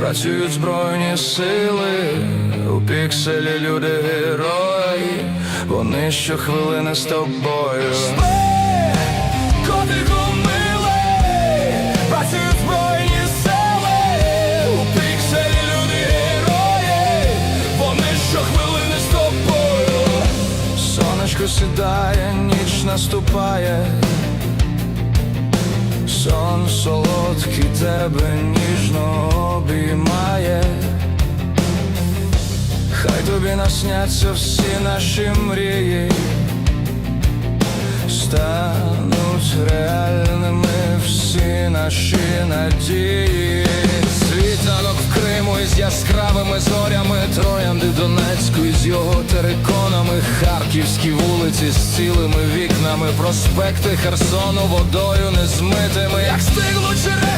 Працюють збройні сили, у пікселі люди герої, вони щохвилини з тобою. Котику милий, працюють збройні сили, у пікселі люди герої, вони щохвилини з тобою. Сонечко сідає, ніч наступає. Сон солодкий тебе ніжно тобі насняться всі наші мрії, стануть реальними всі наші надії. Світанок в Криму із яскравими зорями, троянди Донецьку із його териконами, харківські вулиці з цілими вікнами, проспекти Херсону водою не змитими, як і мов